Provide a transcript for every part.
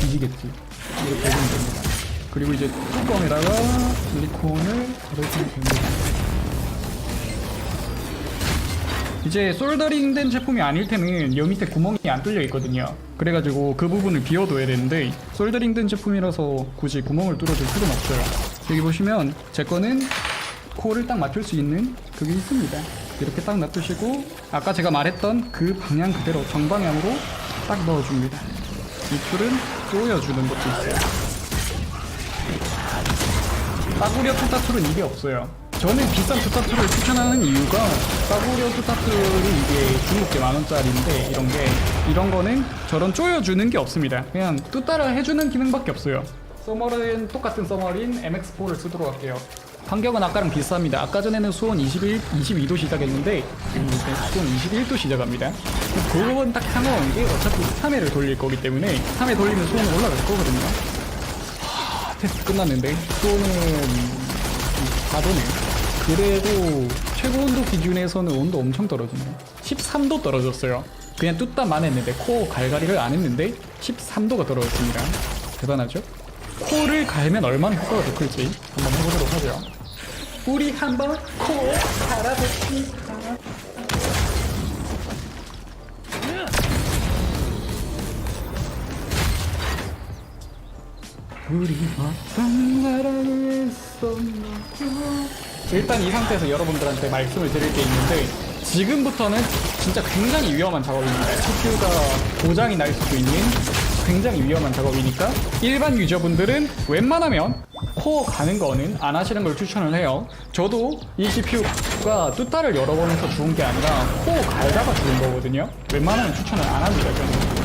뒤지겠지. 이렇게 해주면 됩니다. 그리고 이제 뚜껑에다가 실리콘을 걸어주면 됩니다. 이제 솔더링 된 제품이 아닐 때는 여 밑에 구멍이 안 뚫려 있거든요. 그래가지고 그 부분을 비워둬야 되는데 솔더링 된 제품이라서 굳이 구멍을 뚫어줄 필요는 없어요. 여기 보시면 제 거는 코를 딱 맞출 수 있는 그게 있습니다. 이렇게 딱 놔두시고 아까 제가 말했던 그 방향 그대로 정방향으로 딱 넣어줍니다. 이 툴은 조여주는 것도 있어요. 싸구려 투타툴은 이게 없어요. 저는 비싼 투타툴을 추천하는 이유가 싸구려 투타툴이 이게 중국계 만원짜리인데 이런 게 이런 거는 저런 조여주는 게 없습니다. 그냥 뚜따라 해주는 기능밖에 없어요. 서머는 똑같은 서머린 MX4를 쓰도록 할게요. 환경은 아까랑 비슷합니다. 아까 전에는 수온 21, 22도 시작했는데 지금 이제 수온 21도 시작합니다. 그건 딱 상관없는 게 어차피 3회를 돌릴 거기 때문에 3회 돌리면 수온은 올라갈 거거든요. 테스트 끝났는데 수온은 4도네요. 그래도 최고 온도 기준에서는 온도 엄청 떨어지네요. 13도 떨어졌어요. 그냥 뚜따만 했는데 코 갈갈이를 안 했는데 13도가 떨어졌습니다. 대단하죠? 코를 갈면 얼마나 효과가 더 클지 한번 해보도록 하죠. 우리 한번 코 갈아봅시다. 우리 어떤 나라를 했었나 일단 이 상태에서 여러분들한테 말씀을 드릴 게 있는데 지금부터는 진짜 굉장히 위험한 작업입니다. CPU가 고장이 날 수도 있는 굉장히 위험한 작업이니까 일반 유저분들은 웬만하면 코어 가는 거는 안 하시는 걸 추천을 해요. 저도 이 CPU가 뚜따를 여러 번 해서 죽은 게 아니라 코어 갈다가 죽은 거거든요. 웬만하면 추천을 안 합니다. 저는.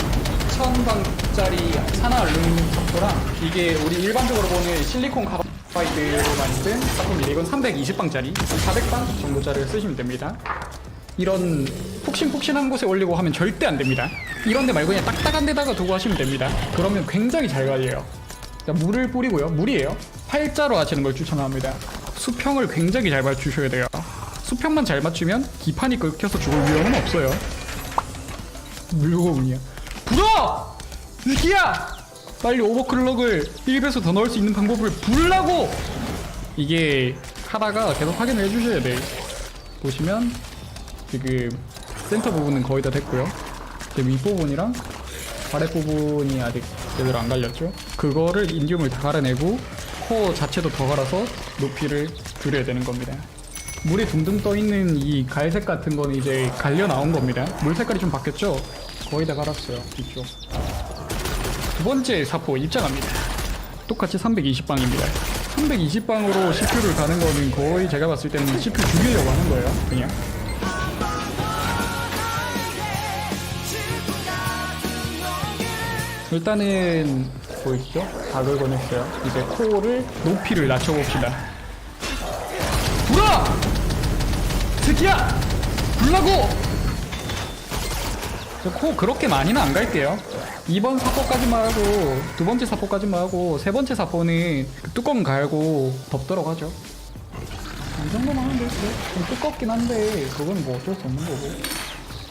1000방짜리 산화 알루미늄 탑도랑 이게 우리 일반적으로 보는 실리콘 카바이드로 만든 작품인데 이건 320방짜리 400방 정도짜리를 쓰시면 됩니다 이런 푹신푹신한 곳에 올리고 하면 절대 안 됩니다. 이런 데 말고 그냥 딱딱한 데다가 두고 하시면 됩니다. 그러면 굉장히 잘 갈려요. 자, 물을 뿌리고요. 물이에요. 팔자로 하시는 걸 추천합니다. 수평을 굉장히 잘 맞추셔야 돼요. 수평만 잘 맞추면 기판이 긁혀서 죽을 위험은 없어요. 물고문이야 불어! 유기야! 빨리 오버클럭을 1배수 더 넣을 수 있는 방법을 불라고! 이게 하다가 계속 확인을 해주셔야 돼. 보시면 지금 센터 부분은 거의 다 됐고요. 이제 윗부분이랑 아랫 부분이 아직 제대로 안 갈렸죠. 그거를 인디움을 다 갈아내고 코어 자체도 더 갈아서 높이를 줄여야 되는 겁니다. 물이 둥둥 떠 있는 이 갈색 같은 거는 이제 갈려 나온 겁니다. 물 색깔이 좀 바뀌었죠? 거의 다 갈았어요. 이쪽. 두 번째 사포 입장합니다. 똑같이 320방입니다. 320방으로 CPU를 가는 거는 거의 제가 봤을 때는 CPU 죽이려고 하는 거예요. 그냥. 일단은 보이시죠? 다 긁어냈어요. 이제 코어를 높이를 낮춰봅시다. 불어! 새끼야! 불라고! 저코 그렇게 많이는 안 갈게요. 2번 사포까지만 하고 두 번째 사포까지만 하고 세 번째 사포는 그 뚜껑 갈고 덮도록 하죠. 이 정도만 하면 되겠어좀 두껍긴 한데 그건 뭐 어쩔 수 없는 거고.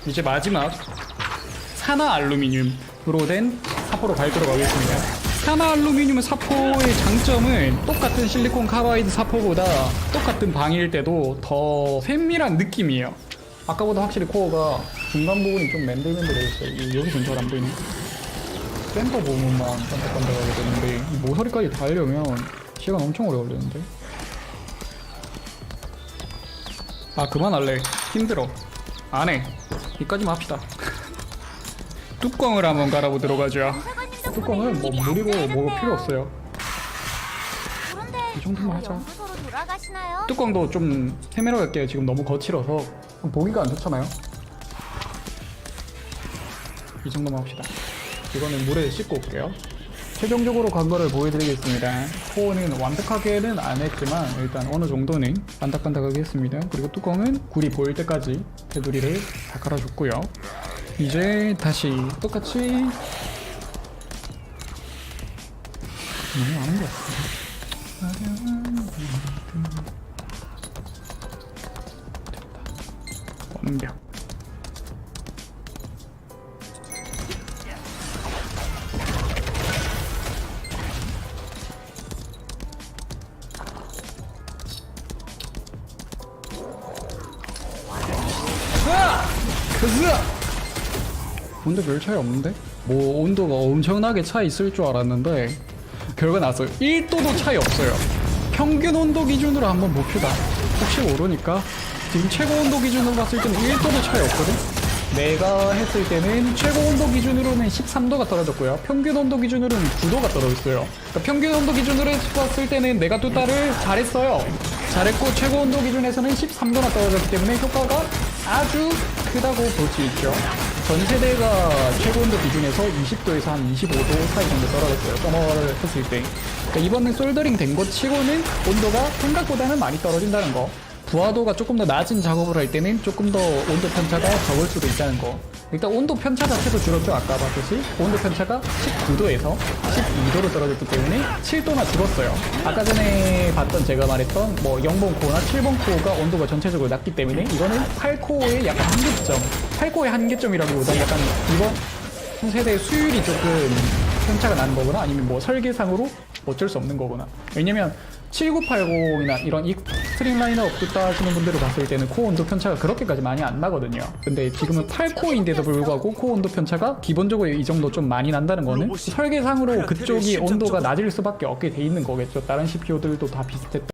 이제 마지막 산화 알루미늄으로 된 사포로 갈도록 하겠습니다. 산화 알루미늄 사포의 장점은 똑같은 실리콘 카바이드 사포보다 똑같은 방일 때도 더 세밀한 느낌이에요. 아까보다 확실히 코어가 중간 부분이 좀 맨들맨들해 있어요. 이- 여기 근처가 안 보이네. 센터 부분만 반짝반짝하게 되는데 이 모서리까지 다 하려면 시간 엄청 오래 걸리는데. 아 그만할래. 힘들어. 안 해. 이까지만 합시다. 뚜껑을 한번 갈아보도록 하죠. 뚜껑은 뭐 물이고 뭐고 필요 없어요. 이 정도만 하자. 뚜껑도 좀 세밀하게 할게요. 지금 너무 거칠어서 보기가 안 좋잖아요. 이 정도만 합시다. 이거는 물에 씻고 올게요. 최종적으로 간 거를 보여드리겠습니다. 코어는 완벽하게는 안 했지만 일단 어느 정도는 반딱반딱하게 했습니다. 그리고 뚜껑은 굴이 보일 때까지 테두리를 다 깔아줬고요. 이제 다시 똑같이 너무 아는 것 같아 완벽 으아! 으아! 온도 별 차이 없는데? 뭐 온도가 엄청나게 차이 있을 줄 알았는데 결과 나왔어요 1도도 차이 없어요. 평균 온도 기준으로 한번 봅시다. 혹시 모르니까 지금 최고 온도 기준으로 봤을 때는 1도도 차이 없거든? 내가 했을 때는 최고 온도 기준으로는 13도가 떨어졌고요. 평균 온도 기준으로는 9도가 떨어졌어요. 그러니까 평균 온도 기준으로 봤을 때는 내가 뚜따를 잘했어요. 잘했고 최고 온도 기준에서는 13도나 떨어졌기 때문에 효과가 아주 크다고 볼 수 있죠 전 세대가 최고 온도 기준에서 20도에서 한 25도 사이 정도 떨어졌어요. 서머를 했을 때. 그러니까 이번에 솔더링 된 것 치고는 온도가 생각보다는 많이 떨어진다는 거. 부하도가 조금 더 낮은 작업을 할 때는 조금 더 온도 편차가 적을 수도 있다는 거. 일단 온도 편차 자체도 줄었죠. 아까 봤듯이 온도 편차가 19도에서 12도로 떨어졌기 때문에 7도나 줄었어요. 아까 전에 봤던 제가 말했던 뭐 0번 코어나 7번 코어가 온도가 전체적으로 낮기 때문에 이거는 8코어의 약간 한계점, 8코어의 한계점이라기보다 약간 이번 세대의 수율이 조금 편차가 나는 거거나 아니면 뭐 설계상으로 어쩔 수 없는 거거나 왜냐면 7980이나 이런 익스트림 라인업 듣다 하시는 분들을 봤을 때는 코어 온도 편차가 그렇게까지 많이 안 나거든요. 근데 지금은 8코어인데도 불구하고 코어 온도 편차가 기본적으로 이 정도 좀 많이 난다는 거는 설계상으로 그쪽이 온도가 낮을 수밖에 없게 돼 있는 거겠죠. 다른 CPU들도 다 비슷했다